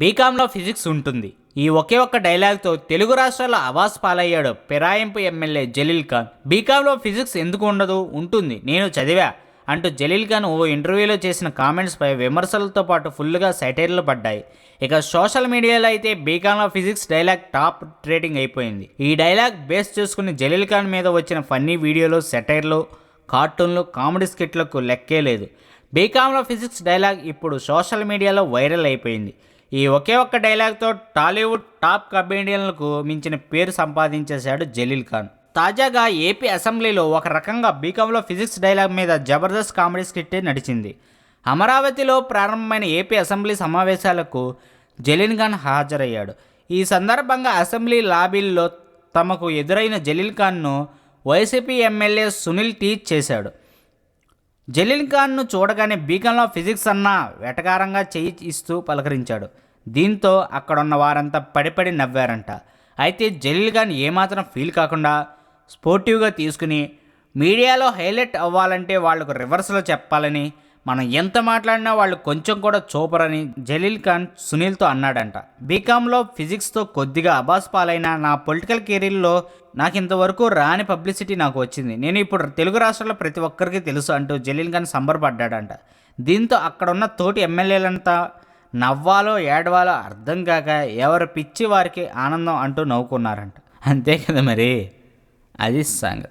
బీకాంలో physics ఉంటుంది. ఈ ఒకే ఒక్క డైలాగ్తో తెలుగు రాష్ట్రాల అవాస్ పాలయ్యాడు పెరాయింపు ఎమ్మెల్యే జలీల్ ఖాన్. బీకాంలో ఫిజిక్స్ ఎందుకు ఉండదు? ఉంటుంది. నేను చదివా అంటూ జలీల్ ఖాన్ ఓ ఇంటర్వ్యూలో చేసిన కామెంట్స్పై విమర్శలతో పాటు ఫుల్గా సెటైర్లు పడ్డాయి. ఇక సోషల్ మీడియాలో అయితే బీకామ్లో ఫిజిక్స్ డైలాగ్ టాప్ ట్రేడింగ్ అయిపోయింది. ఈ డైలాగ్ బేస్ చేసుకుని జలీల్ ఖాన్ మీద వచ్చిన ఫన్నీ వీడియోలు సెటైర్లు కార్టూన్లు కామెడీ స్కిట్లకు లెక్కే లేదు. బీకాంలో ఫిజిక్స్ డైలాగ్ ఇప్పుడు సోషల్ మీడియాలో వైరల్ అయిపోయింది. ఈ ఒకే ఒక్క డైలాగ్తో టాలీవుడ్ టాప్ కమెడియన్లకు మించిన పేరు సంపాదించేశాడు జలీల్ ఖాన్. తాజాగా ఏపీ అసెంబ్లీలో ఒక రకంగా బీకాంలో ఫిజిక్స్ డైలాగ్ మీద జబర్దస్త్ కామెడీ స్కిట్టే నడిచింది. అమరావతిలో ప్రారంభమైన ఏపీ అసెంబ్లీ సమావేశాలకు జలీల్ ఖాన్ హాజరయ్యాడు. ఈ సందర్భంగా అసెంబ్లీ లాబీల్లో తమకు ఎదురైన జలీల్ ఖాన్ను వైసీపీ ఎమ్మెల్యే సునీల్ టీచ్ చేశాడు. జలీల్ ఖాన్ను చూడగానే బీకంలో ఫిజిక్స్ అన్న వెటకారంగా చేయి ఇస్తూ పలకరించాడు. దీంతో అక్కడున్న వారంతా పడిపడి నవ్వారంట. అయితే జలీల్ ఖాన్ ఏమాత్రం ఫీల్ కాకుండా స్పోర్టివ్గా తీసుకుని మీడియాలో హైలైట్ అవ్వాలంటే వాళ్ళకు రివర్స్లో చెప్పాలని మనం ఎంత మాట్లాడినా వాళ్ళు కొంచెం కూడా చూపరని జలీల్ ఖాన్ సునీల్తో అన్నాడంట. బీకామ్లో ఫిజిక్స్తో కొద్దిగా అబాస్ పాలైన నా పొలిటికల్ కెరీర్లో నాకు ఇంతవరకు రాని పబ్లిసిటీ నాకు వచ్చింది. నేను ఇప్పుడు తెలుగు రాష్ట్రాల్లో ప్రతి ఒక్కరికి తెలుసు అంటూ జలీల్ ఖాన్ సంబరపడ్డాడంట. దీంతో అక్కడున్న తోటి ఎమ్మెల్యేలంతా నవ్వాలో ఏడవాలో అర్థం కాక ఎవరు పిచ్చి వారికి ఆనందం అంటూ నవ్వుకున్నారంట. అంతే కదా మరి? అది సంగతి.